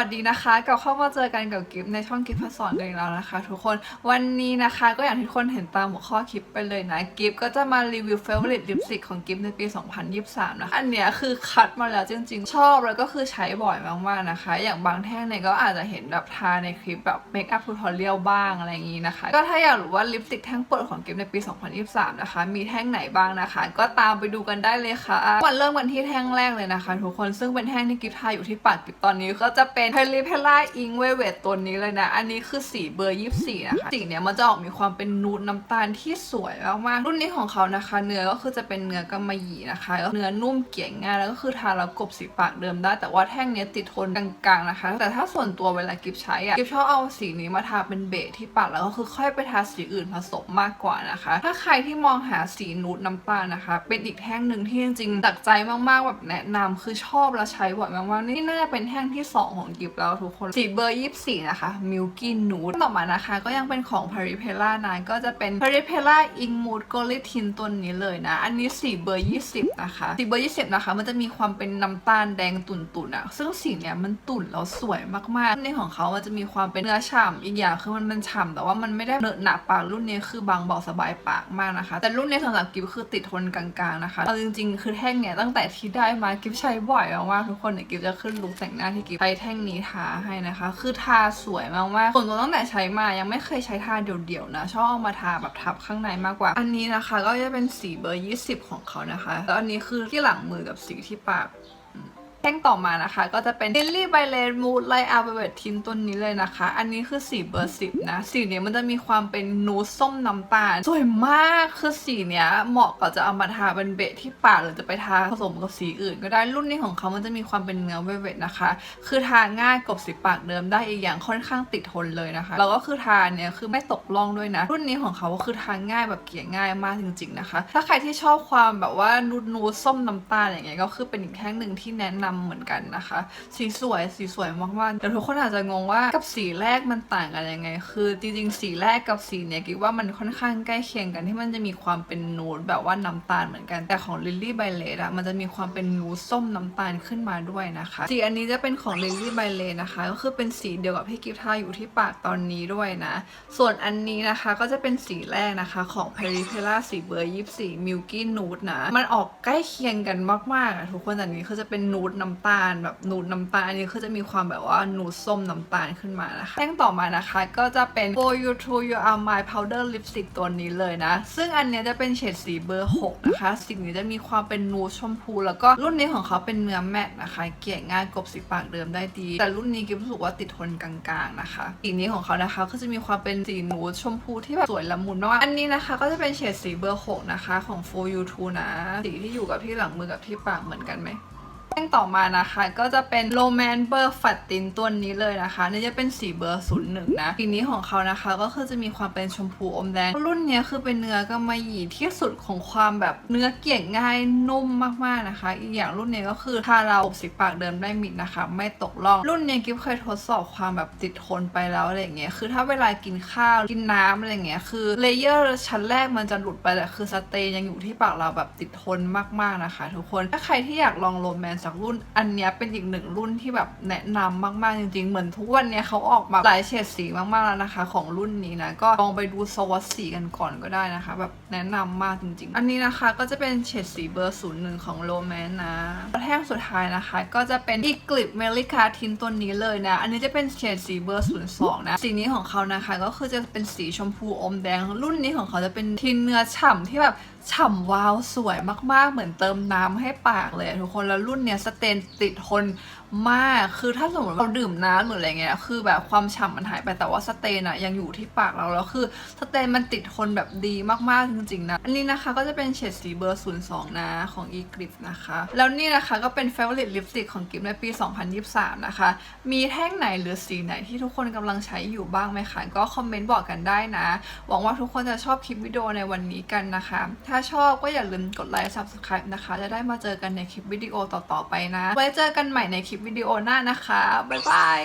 วัสดีนะคะกลับเข้ามาเจอกันกับกิฟในช่องกิฟสอนกันอีกแล้วนะคะ ทุกคนวันนี้นะคะก็อย่างที่ทุกคนเห็นตามหัวข้อคลิปไปเลยนะกิฟก็จะมารีวิว favorite lipstick ของกิฟในปี 2023 นะคะอันเนี้ยคือคัดมาแล้วจริง ๆ ชอบแล้วก็คือใช้บ่อยมากๆนะคะ อย่างบางแท่งเนี่ยก็อาจจะเห็นแบบทาในคลิปแบบเมคอัพทูทอเรียลบ้างอะไรอย่างนี้นะคะ ก็ถ้าอยากรู้ว่าลิปสติกแท่งโปรดของกิฟในปี 2023 นะคะ มีแท่งไหนบ้างนะคะ ก็ตามไปดูกันได้เลยค่ะมาเริ่มกันที่แท่งแรกเลยนะคะ ทุกคนซึ่งเป็นแท่งที่กิฟทาอยู่ที่ปากกิฟตอนนี้ก็จะเป็น p e r i p e l l a Ink Velvet ตัวนี้เลยนะ อันนี้คือสีเบอร์ 24 นะคะ สีเนี้ยมันจะออกมีความเป็นนูดน้ำตาลที่สวยมากๆ รุ่นนี้ของเขานะคะ เนื้อก็คือจะเป็นเนื้อกำมะหยี่นะคะ เนื้อนุ่มเกี่ยงง่ายแล้วก็คือทาแล้วกบสีปากเดิมได้ แต่ว่าแท่งเนี้ยติดทนกลางๆนะคะ แต่ถ้าส่วนตัวเวลากิฟใช้อะกิฟชอบเอาสีนี้มาทาเป็นเบสที่ปากแล้วก็คือค่อยไปทาสีอื่นผสมมากกว่านะคะ ถ้าใครที่มองหาสีนูดน้ำตาลนะคะ เป็นอีกแท่งหนึ่งที่จริงๆตักใจมากๆแบบแนะนำคือชอบแล้วใช้บ่อยมากๆนี่น่าจะเป็นแท่งที่สองของกิฟแล้วทุกคนสีเบอร์ 24 นะคะ Milky Nude ต่อมานะคะ ก็ยังเป็นของ p a r i p e l l a นะก็จะเป็น p a r i p e l l a Ink Mood g o l i t i n ตัวนี้เลยนะ อันนี้สีเบอร์ 20 นะคะสีเบอร์ 20 นะคะ มันจะมีความเป็นน้ำตาลแดงตุ่นๆอะซึ่งสีเนี้ยมันตุ่นแล้วสวยมากๆในของเขามันจะมีความเป็นเนื้อฉ่ำอีกอย่างคือมันมันฉ่ำแต่ว่ามันไม่ได้เหนอะหนักปากรุ่นนี้คือบางเบาสบายปากมากนะคะ แต่รุ่นนี้สำหรับกิฟคือติดทนกลางๆนะคะเอาจริง ๆ คือแท่งเนี้ยตั้งแต่ที่ได้มากิฟใช้บ่อยมากๆทุกคนเนี่ยกิฟจะขึ้นลุคแต่งหน้าที่กิฟใช้แท่งนี้ทาให้นะคะ คือทาสวยมากๆส่วนตัวตั้งแต่ใช้มายังไม่เคยใช้ทาเดี่ยวๆนะ ชอบเอามาทาแบบทับข้างในมากกว่า อันนี้นะคะก็จะเป็นสีเบอร์ 20 ของเขานะคะ แล้วอันนี้คือที่หลังมือกับสีที่ปาก แท่งต่อมานะคะ ก็จะเป็น Lily by l a n Mood Light Up Velvet Tint ตัวนี้เลยนะคะ อันนี้คือสีเบอร์สิบนะ สีเนี้ยมันจะมีความเป็นนูดส้มน้ำตาล สวยมากคือสีเนี้ยเหมาะกับจะเอามาทาเป็นเบสที่ปากหรือจะไปทาผสมกับสีอื่น ก็ได้รุ่นนี้ของเขามันจะมีความเป็นเนื้อเวเวทนะคะ คือทาง่ายกบสีปากเดิมได้อีกอย่างค่อนข้างติดทนเลยนะคะแล้วก็คือทาเนี้ยคือไม่ตกล่องด้วยนะ รุ่นนี้ของเขาคือทาง่ายแบบเกลี่ยง่ายมากจริง ๆนะคะ ถ้าใครที่ชอบความแบบว่านูดนูดส้มน้ำตาลอย่างเงี้ยก็คือเป็นอีกแท่งหนึ่งที่แนะนำเหมือนกันนะคะ สีสวยสีสวยมากๆเดี๋ยวทุกคนอาจจะงงว่ากับสีแรกมันต่างกันยังไง คือจริงๆ สีแรกกับสีเนี้ยคิดว่ามันค่อนข้างใกล้เคียงกันที่มันจะมีความเป็นนูดแบบว่าน้ำตาลเหมือนกัน แต่ของ Lily by l a อะมันจะมีความเป็นนูดส้มน้ำตาลขึ้นมาด้วยนะคะสีอันนี้จะเป็นของ Lily by l a นะคะ ก็คือเป็นสีเดียวกับที่กิฟทาอยู่ที่ปากตอนนี้ด้วยนะ ส่วนอันนี้นะคะก็จะเป็นสีแรกนะคะของ p e r i p e l a สีเบอร์24 Milky Nude นะ มันออกใกล้เคียงกันมากๆอะทุกคนแต่อันนี้คือจะเป็นนูดน้ำตาลแบบนูดน้ำตาลอันนี้คือจะมีความแบบว่านูดส้มน้ำตาลขึ้นมานะคะแท่งต่อมานะคะ ก็จะเป็น For You To You Are My Powder Lipstick ตัวนี้เลยนะ ซึ่งอันเนี้ยจะเป็นเฉดสีเบอร์ 6 นะคะสีนี้จะมีความเป็นนูดชมพู แล้วก็รุ่นนี้ของเขาเป็นเนื้อแมตต์นะคะ เกลี่ยง่ายกบสีปากเดิมได้ดี แต่รุ่นนี้กิฟรู้สึกว่าติดทนกลางๆนะคะสีนี้ของเขานะคะก็จะมีความเป็นสีนูดชมพูที่แบบสวยละมุนมากอันนี้นะคะก็จะเป็นเฉดสีเบอร์ 6 นะคะของ For You To นะสีที่อยู่กับที่หลังมือกับที่ปากเหมือนกันไหม แท่งต่อมานะคะก็จะเป็นโ o แมนเบอร์ฟัดตินตัวนี้เลยนะคะนี่จะเป็นสีเบอร์ศูนย์หนึ่งนะสีนี้ของเขานะคะก็คือจะมีความเป็นชมพูอมแดง รุ่นนี้คือเป็นเนื้อกำมะหยี่ที่สุดของความแบบเนื้อเกี่ยงง่ายนุ่มมากๆนะคะ อีกอย่างรุ่นนี้ก็คือทาเราอบสีปากเดิมได้มิดนะคะ ไม่ตกล่อง รุ่นนี้กิฟเคยทดสอบความแบบติดทนไปแล้วอะไรอย่างเงี้ยคือถ้าเวลากินข้าวกินน้ำอะไรอย่างเงี้ยคือเลเยอร์ชั้นแรกมันจะหลุดไปแต่คือสเตย์ยังอยู่ที่ปากเราแบบติดทนมากๆนะคะ ทุกคนถ้าใครที่อยากลองโรแมนสักรุ่นอันเนี้ยเป็นอีกหนึ่งรุ่นที่แบบแนะนำมากๆจริง ๆ เหมือนทุกวันเนี้ยเขาออกมาหลายเฉดสีมากๆแล้วนะคะ ของรุ่นนี้นะก็ลองไปดูสวอตสีกันก่อนก็ได้นะคะ แบบแนะนำมากจริง ๆ อันนี้นะคะก็จะเป็นเฉดสีเบอร์ศูนย์หนึ่งของโรแมนนะแท่งสุดท้ายนะคะ ก็จะเป็นอีกลิปเมลิคาทินตัวนี้เลยนะ อันนี้จะเป็นเฉดสีเบอร์ศูนย์สองนะ สีนี้ของเขานะคะ ก็คือจะเป็นสีชมพูอมแดง รุ่นนี้ของเขาจะเป็นทินเนื้อฉ่ำที่แบบ ฉ่ำวาวสวยมากๆ เหมือนเติมน้ำให้ปากเลยทุกคนแล้วรุ่นเนี้ยสเตนติดทนมากคือถ้าสมมติเราดื่มน้ำหรืออะไรเงี้ยคือแบบความฉ่ำมันหายไปแต่ว่าสเตนอะยังอยู่ที่ปากเราแล้วคือสเตนมันติดทนแบบดีมากๆจริงๆนะอันนี้นะคะก็จะเป็นเฉดสีเบอร์ 02 นะของ e g r i p นะคะ แล้วนี่นะคะก็เป็น favorite lipstick ของกิฟในปี 2023 นะคะ มีแท่งไหนหรือสีไหนที่ทุกคนกำลังใช้อยู่บ้างไหมคะก็คอมเมนต์บอกกันได้นะ หวังว่าทุกคนจะชอบคลิปวิดีโอในวันนี้กันนะคะถ้าชอบก็อย่าลืมกดไลค์ subscribe นะคะ จะได้มาเจอกันในคลิปวิดีโอต่อๆไปนะ ไว้เจอกันใหม่ในคลิปวิดีโอหน้านะคะ บ๊ายบาย